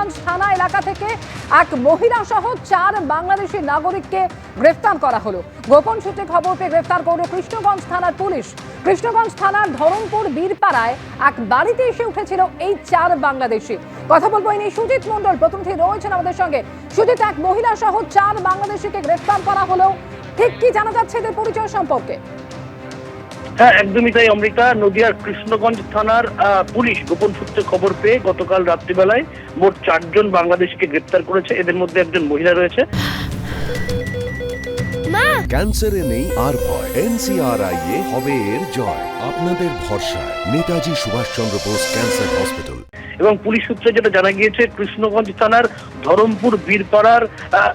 কৃষ্ণগঞ্জ থানা এলাকা থেকে এক মহিলা সহ চার বাংলাদেশি নাগরিককে গ্রেফতার করা হলো। গোপন সূত্রে খবর পেয়ে গ্রেফতার করল কৃষ্ণগঞ্জ থানার পুলিশ। কৃষ্ণগঞ্জ থানার ধরমপুর বীরপাড়ায় এক বাড়িতে এসে উঠেছিল এই চার বাংলাদেশি। কথা বলব এই সুজিত মন্ডল প্রতিনিধি রয়েছেন আমাদের সঙ্গে। সুজিত, এক মহিলা সহ চার বাংলাদেশিকে গ্রেফতার করা হলো। ঠিক কি জানা যাচ্ছে এদের পরিচয় সম্পর্কে? হ্যাঁ একদমই তাই অমৃতা। নদিয়ার কৃষ্ণগঞ্জ থানার পুলিশ গোপন সূত্রে খবর পেয়ে গতকাল রাত্রিবেলায় মোট চারজন বাংলাদেশকে গ্রেপ্তার করেছে। এদের মধ্যে একজন মহিলা রয়েছে। ক্যান্সারে নেই আর ভয়। এনসিআরআই এ হবে এর জয়। আপনাদের ভরসা নেতাজি সুভাষচন্দ্র বোস ক্যান্সার হসপিটাল। এবং পুলিশ সূত্রে যেটা জানা গিয়েছে, কৃষ্ণগঞ্জ থানার ধরমপুর বীরপাড়ার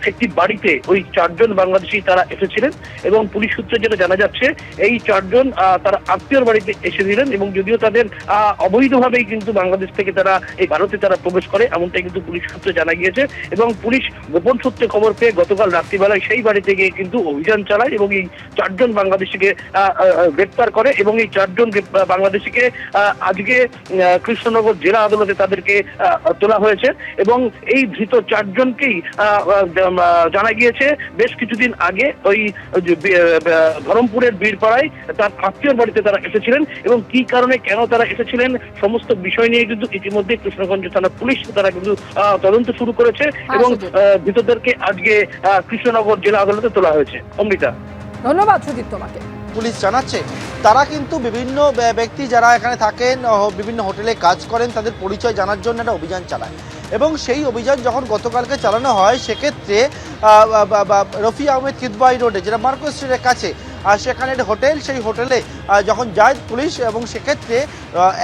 একটি বাড়িতে ওই চারজন বাংলাদেশি তারা এসেছিলেন এবং পুলিশ সূত্রে যেটা জানা যাচ্ছে, এই চারজন তারা আত্মীয়র বাড়িতে এসেছিলেন এবং যদিও তাদের অবৈধভাবেই কিন্তু বাংলাদেশ থেকে তারা এই ভারতে তারা প্রবেশ করে, এমনটাই কিন্তু পুলিশ সূত্রে জানা গিয়েছে এবং পুলিশ গোপন সূত্রে খবর পেয়ে গতকাল রাত্রিবেলায় সেই বাড়িতে গিয়ে কিন্তু অভিযান চালায় এবং এই চারজন বাংলাদেশিকে গ্রেপ্তার করে এবং এই চারজন বাংলাদেশিকে আজকে কৃষ্ণনগর জেলা আদালতে তাদেরকে তোলা হয়েছে এবং এই ধৃত চারজনকেই জানা গিয়েছে বেশ কিছুদিন আগে ওই ধরমপুরের বীরপাড়ায় তার আত্মীয়র বাড়িতে তারা এসেছিলেন এবং কি কারণে কেন তারা এসেছিলেন সমস্ত বিষয় নিয়ে কিন্তু ইতিমধ্যে কৃষ্ণগঞ্জ থানা পুলিশ তারা কিন্তু তদন্ত শুরু করেছে এবং সুজিত। ধৃতদেরকে আজকে কৃষ্ণনগর জেলা আদালতে তোলা হয়েছে। অমৃতা। ধন্যবাদ সুজিত তোমাকে। পুলিশ জানাচ্ছে? তারা কিন্তু বিভিন্ন ব্য- ব্যক্তি যারা এখানে থাকেন বিভিন্ন হোটেলে কাজ করেন, তাদের পরিচয় জানার জন্য একটা অভিযান চালায়। এবং সেই অভিযান যখন গতকালকে চালানো হয়, সেক্ষেত্রে রফি আহমেদ কিদবাই রোডে, যেটা মার্কো স্ট্রিটের কাছে সেখানে একটা হোটেল, সেই হোটেলে যখন যায় পুলিশ, এবং সেক্ষেত্রে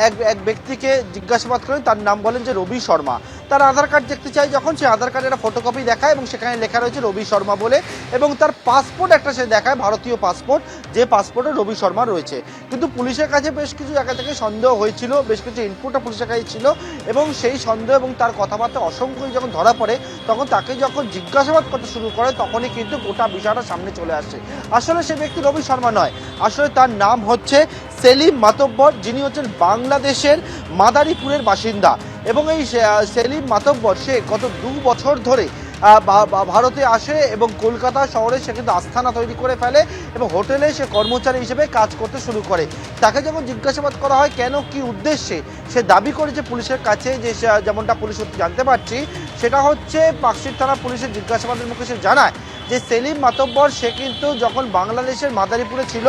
এক এক ব্যক্তিকে জিজ্ঞাসাবাদ করেন, তার নাম বলেন যে রবি শর্মা। তার আধার কার্ড দেখতে চাই। যখন সে আধার কার্ডের একটা ফটোকপি দেখায় এবং সেখানে লেখা রয়েছে রবি শর্মা বলে এবং তার পাসপোর্ট একটা সে দেখায়, ভারতীয় পাসপোর্ট যে পাসপোর্টে রবি শর্মা রয়েছে। কিন্তু পুলিশের কাছে বেশ কিছু জায়গা থেকে সন্দেহ হয়েছিল, বেশ কিছু ইনপুটও পুলিশের কাছে ছিল এবং সেই সন্দেহ এবং তার কথাবার্তা অসংখ্যই যখন ধরা পড়ে, তখন তাকে যখন জিজ্ঞাসাবাদ করতে শুরু করে, তখনই কিন্তু গোটা বিষয়টা সামনে চলে আসে। আসলে সে ব্যক্তি রবি শর্মা নয়। আসলে তার নাম হচ্ছে সেলিম মাতব্বর, যিনি হচ্ছেন বাংলাদেশের মাদারীপুরের বাসিন্দা। এবং এই সেলিম মাতব্বর, সে গত দু বছর ধরে ভারতে আসে এবং কলকাতা শহরে সে কিন্তু আস্থানা তৈরি করে ফেলে এবং হোটেলে সে কর্মচারী হিসেবে কাজ করতে শুরু করে। তাকে যখন জিজ্ঞাসাবাদ করা হয়, কেন, কি উদ্দেশ্যে, সে দাবি করেছে পুলিশের কাছে যে যেমনটা পুলিশ জানতে পারছি, সেটা হচ্ছে পাকশির থানা পুলিশের জিজ্ঞাসাবাদের মুখে সে জানায় যে সেলিম মাতব্বর, সে কিন্তু যখন বাংলাদেশের মাদারীপুরে ছিল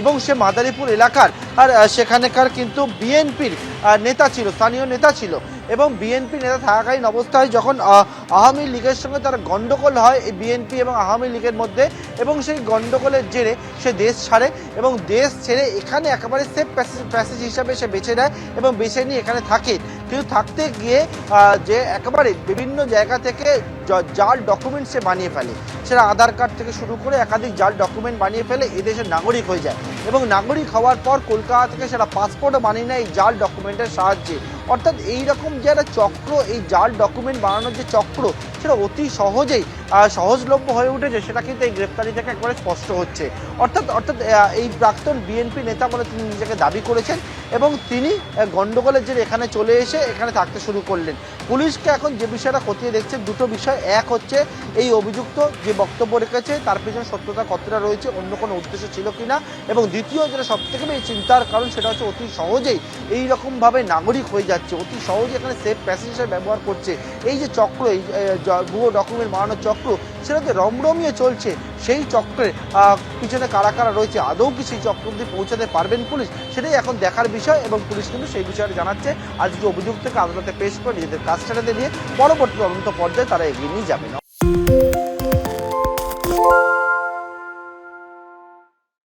এবং সে মাদারীপুর এলাকার, আর সেখানেকার কিন্তু বিএনপির নেতা ছিল, স্থানীয় নেতা ছিল এবং বিএনপি নেতা থাকাকালীন অবস্থায় যখন আওয়ামী লীগের সঙ্গে তার গন্ডগোল হয়, এই বিএনপি এবং আওয়ামী লীগের মধ্যে, এবং সেই গন্ডগোলের জেরে সে দেশ ছাড়ে, এবং দেশ ছেড়ে এখানে একেবারে সেফ প্যাসেজ প্যাসেজ হিসাবে সে বেছে নেয় এবং বেছে নিয়ে এখানে থাকে। কিন্তু থাকতে গিয়ে যে একেবারে বিভিন্ন জায়গা থেকে জাল ডকুমেন্ট সে বানিয়ে ফেলে। সেটা আধার কার্ড থেকে শুরু করে একাধিক জাল ডকুমেন্ট বানিয়ে ফেলে এদেশের নাগরিক হয়ে যায়। এবং নাগরিক হওয়ার পর কলকাতা থেকে সেটা পাসপোর্টও বানিয়ে নেয় এই জাল ডকুমেন্টের সাহায্যে। অর্থাৎ এই রকম চক্র এই জাল ডকুমেন্ট বানানোর যে চক্র সেটা অতি সহজেই সহজলভ্য হয়ে উঠেছে, সেটা কিন্তু এই গ্রেপ্তারি থেকে একবারে স্পষ্ট হচ্ছে। অর্থাৎ অর্থাৎ এই প্রাক্তন বিএনপি নেতা বলে তিনি নিজেকে দাবি করেছেন এবং তিনি গন্ডগোলের যে এখানে চলে এসে এখানে থাকতে শুরু করলেন। পুলিশকে এখন যে বিষয়টা খতিয়ে দেখছে, দুটো বিষয়। এক হচ্ছে, এই অভিযুক্ত যে বক্তব্য রেখেছে, তার পেছনে সত্যতা কতটা রয়েছে, অন্য কোনো উদ্দেশ্য ছিল কিনা? এবং দ্বিতীয় যেটা সব থেকে বেশি চিন্তার কারণ, সেটা হচ্ছে অতি সহজেই এই রকমভাবে নাগরিক হয়ে যাচ্ছে। অতি সহজে এখানে সেফ প্যাসেঞ্জার ব্যবহার করছে। এই যে চক্র, এই ভুয়ো ডকুমেন্ট বানানোর চক্র সেটাতে রমরমিয়ে চলছে, সেই চক্রের পিছনে কারা কারা রয়েছে, আদৌ কি সেই চক্র অব্দি পৌঁছাতে পারবেন পুলিশ, সেটাই এখন দেখার বিষয় এবং পুলিশ কিন্তু সেই বিষয়ে জানাচ্ছে। আজকে অভিযুক্তকে আদালতে পেশ করে নিজেদের কাজ ছেড়ে দিয়ে পরবর্তী তদন্ত পর্যায়ে তারা এগিয়ে নিয়ে যাবেন